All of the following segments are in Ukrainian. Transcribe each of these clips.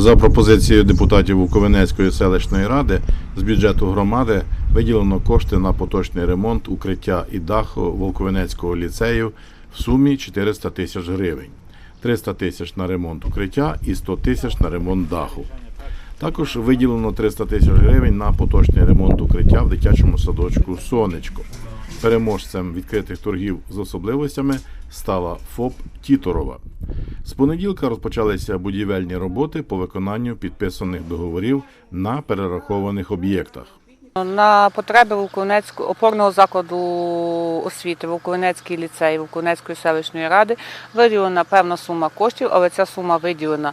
За пропозицією депутатів Буковинецької селищної ради з бюджету громади виділено кошти на поточний ремонт укриття і даху Волковинецького ліцею в сумі 400 тисяч гривень. 300 тисяч на ремонт укриття і 100 тисяч на ремонт даху. Також виділено 300 тисяч гривень на поточний ремонт укриття в дитячому садочку Сонечко. Переможцем відкритих торгів з особливостями стала ФОП Тіторова. З понеділка розпочалися будівельні роботи по виконанню підписаних договорів на перерахованих об'єктах. На потреби Вовковнецького опорного закладу освіти Вовковнецький ліцей Вовковнецької селищної ради виділена певна сума коштів, але ця сума виділена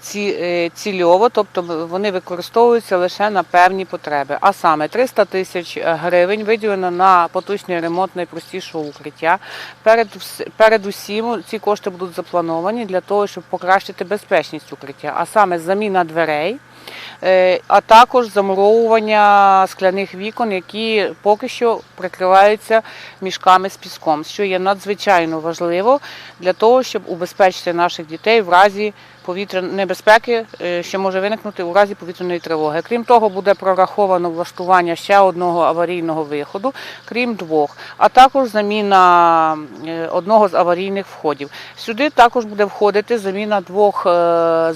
ці- е, цільово, тобто вони використовуються лише на певні потреби. А саме 300 тисяч гривень виділено на поточний ремонт найпростішого укриття. Перед, перед передусім ці кошти будуть заплановані для того, щоб покращити безпечність укриття, а саме заміна дверей. Е, а також замуровування скляних вікон, які поки що прикриваються мішками з піском, що є надзвичайно важливо для того, щоб убезпечити наших дітей в разі повітряної небезпеки, е, що може виникнути у разі повітряної тривоги. Крім того, буде прораховано влаштування ще одного аварійного виходу, крім двох, а також заміна е, одного з аварійних входів. Сюди також буде входити заміна двох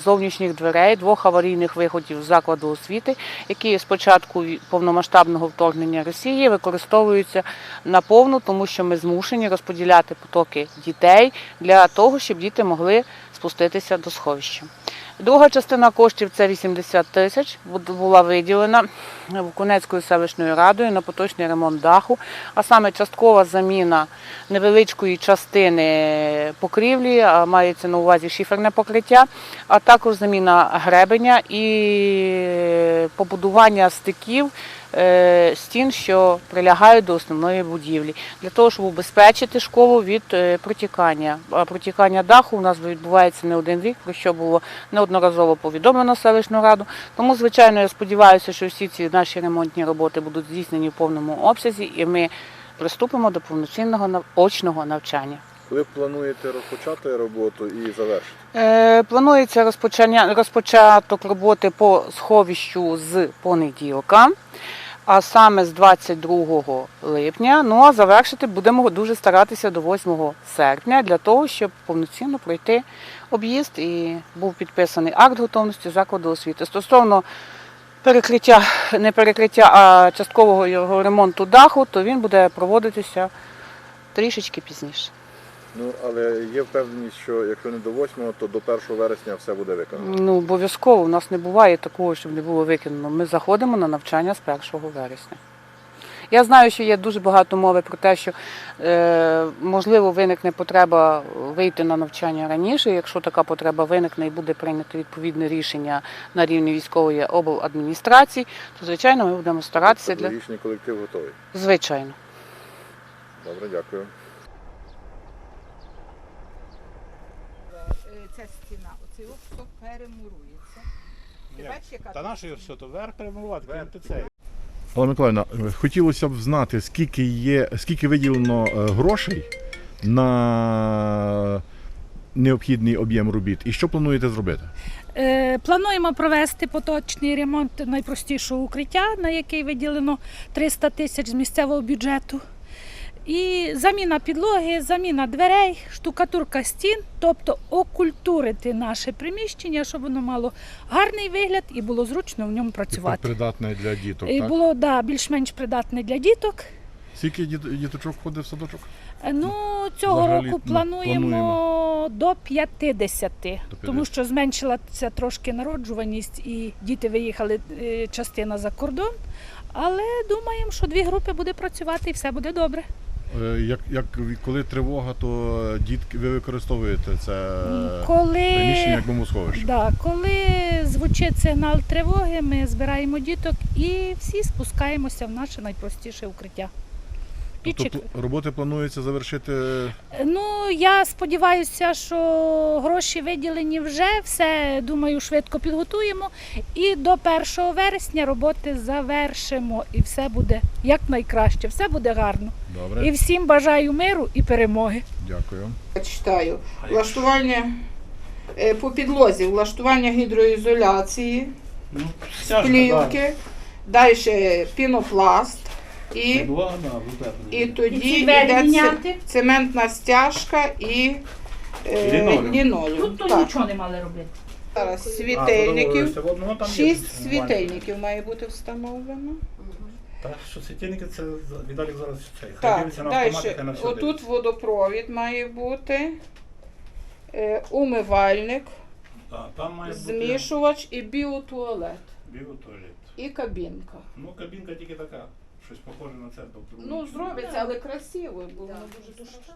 зовнішніх дверей, двох аварійних виходів закладу освіти, які з початку повномасштабного вторгнення Росії використовуються наповну, тому що ми змушені розподіляти потоки дітей для того, щоб діти могли спуститися до сховища. Друга частина коштів це 80 тисяч, була виділена Кунецькою селищною радою на поточний ремонт даху, а саме часткова заміна невеличкої частини покрівлі, мається на увазі шиферне покриття, а також заміна гребеня і побудування стиків е, стін, що прилягають до основної будівлі, для того, щоб убезпечити школу від е, протікання. А протікання даху у нас відбувається не один рік, про що було неодноразово повідомлено селищну раду. Тому, звичайно, я сподіваюся, що всі ці наші ремонтні роботи будуть здійснені в повному обсязі, і ми приступимо до повноцінного очного навчання. Коли плануєте розпочати роботу і завершити? Е, Планується розпочання, розпочаток роботи по сховищу з понеділка, а саме з 22 липня. Ну а завершити будемо дуже старатися до 8 серпня для того, щоб повноцінно пройти об'їзд і був підписаний акт готовності закладу освіти. Стосовно перекриття, не перекриття, а часткового його ремонту даху, то він буде проводитися трішечки пізніше. Ну, але є впевненість, що якщо не до 8, то до 1 вересня все буде виконано. Ну, обов'язково. У нас не буває такого, щоб не було виконано. Ми заходимо на навчання з 1 вересня. Я знаю, що є дуже багато мови про те, що е, можливо виникне потреба вийти на навчання раніше. Якщо така потреба виникне і буде прийнято відповідне рішення на рівні військової обладміністрації, то звичайно ми будемо старатися для Логічний колектив готовий. звичайно. Добре, дякую. Ця стіна, оцей все перемурується. Ти бачиш, яка Та наше все, то верх перемалувати, крім цей. Але Миколаївна, хотілося б знати, скільки є, скільки виділено е, грошей на необхідний об'єм робіт і що плануєте зробити? Е, Плануємо провести поточний ремонт найпростішого укриття, на який виділено 300 тисяч з місцевого бюджету. І заміна підлоги, заміна дверей, штукатурка стін, тобто окультурити наше приміщення, щоб воно мало гарний вигляд і було зручно в ньому працювати. Придатне для діток, І так? було да, більш-менш придатне для діток. Скільки діт- діточок входить в садочок? Е, Ну, цього Взагалі, року ну, плануємо, плануємо. до 50, До тому що зменшилася трошки народжуваність і діти виїхали е, частина за кордон. Але думаємо, що дві групи буде працювати і все буде добре. Е, Як, як коли тривога, то дітки ви використовуєте це е, Коли, приміщення як бомбосховище? да, коли звучить сигнал тривоги, ми збираємо діток і всі спускаємося в наше найпростіше укриття. Тобто пл- роботи планується завершити Ну, я сподіваюся, що гроші виділені вже, все думаю, швидко підготуємо. І до 1 вересня роботи завершимо. І все буде якнайкраще, все буде гарно. добре. І всім бажаю миру і перемоги. Дякую. читаю. Влаштування Е, По підлозі влаштування гідроізоляції, Ну, стяжка, плівки, далі пінопласт. І, утеплення. і тоді І йде цементна стяжка і е, Лінолеум. лінолеум. Тут то Так. нічого не мали робити. Зараз світильників. ну, Шість світильників має бути встановлено. Та що світильники це Віталік зараз цей. Хай Так, дивиться на далі. автоматика на все Отут дивиться. водопровід має бути, е, умивальник, Так, там має бути змішувач і біотуалет. біотуалет. І кабінка. Ну, кабінка тільки така, щось похоже на це. Тобто, Ну, зробиться, але красиво, бо воно дуже душно.